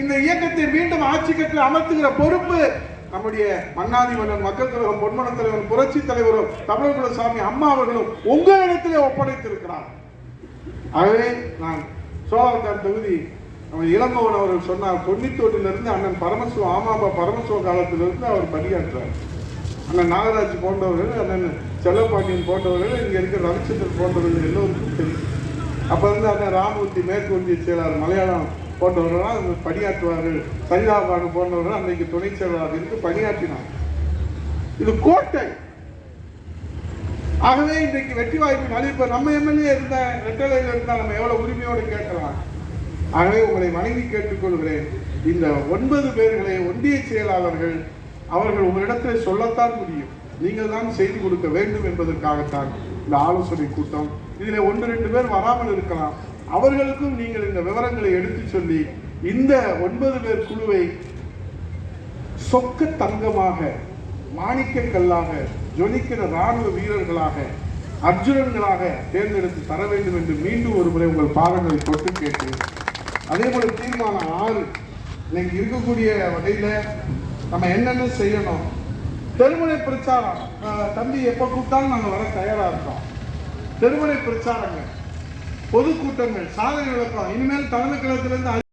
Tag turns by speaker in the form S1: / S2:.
S1: இந்த இயக்கத்தை மீண்டும் ஆட்சி கட்டில் அமர்த்துகிற பொறுப்பு நம்முடைய மன்னாதி மன்னன் மக்கள் கழகம் பொன்மன தலைவர் புரட்சி தலைவரும் தமிழகுல சாமி அம்மா அவர்களும் உங்களிடத்திலே ஒப்படைத்திருக்கிறார். ஆகவே நான் சோழர்கார் தொகுதி நம்ம இளங்கோவன் அவர்கள் சொன்னார் தொண்ணூத்தொன்னிலிருந்து அண்ணன் பரமசிவ ஆமாபா பரமசிவ காலத்திலிருந்து அவர் பணியாற்றார் அண்ணன் நாகராஜ் போன்றவர்கள் அண்ணன் செல்லப்பாண்டியன் போன்றவர்கள் இங்கே இருக்கிற ரவிச்சந்திரன் போன்றவர்கள் எல்லோருக்கும் தெரியும். அப்போ இருந்து அண்ணன் ராமூர்த்தி மேற்கு வந்திய செயலாளர் மலையாளம் போன்றவர்களாம் அங்க பணியாற்றுவார்கள். சரிதாபாடு போன்றவர்கள் அன்றைக்கு துணை செயலாளர் இருந்து பணியாற்றினார். இது கோட்டை. ஆகவே இன்றைக்கு வெற்றி வாய்ப்பு அளிப்ப நம்ம எம்எல்ஏ இருந்த ரெட்டலையில் இருந்தால் நம்ம எவ்வளோ உரிமையோடு கேட்கலாம்? ஆகவே உங்களை வணங்கி கேட்டுக்கொள்கிறேன். இந்த ஒன்பது பேர்களை ஒன்றிய செயலாளர்கள் அவர்கள் உங்களிடத்தில் சொல்லத்தான் முடியும். நீங்கள் தான் செய்து கொடுக்க வேண்டும் என்பதற்காகத்தான் இந்த ஆலோசனை கூட்டம். இதில் ஒன்று ரெண்டு பேர் வராமல் இருக்கலாம். அவர்களுக்கும் நீங்கள் இந்த விவரங்களை எடுத்துச் சொல்லி இந்த ஒன்பது பேர் குழுவை சொக்க தங்கமாக மாணிக்க கல்லாக ஜொலிக்கிற ராணுவ வீரர்களாக அர்ஜுனன்களாக தேர்ந்தெடுத்து தர வேண்டும் என்று மீண்டும் ஒரு முறை உங்கள் பாதங்களை தொட்டு கேட்கிறேன் அதே போல தீர்மானம் ஆறு. இன்னைக்கு இருக்கக்கூடிய வகையில் நம்ம என்னென்ன செய்யணும்? தெருமுனை பிரச்சாரம். தம்பி எப்போ கூப்பிட்டாலும் நாங்கள் வர தயாராக இருக்கோம். தெருமுனை பிரச்சாரங்கள் பொதுக்கூட்டங்கள் சாதனை விளக்கம் இனிமேல் தலைமை கழகத்திலிருந்து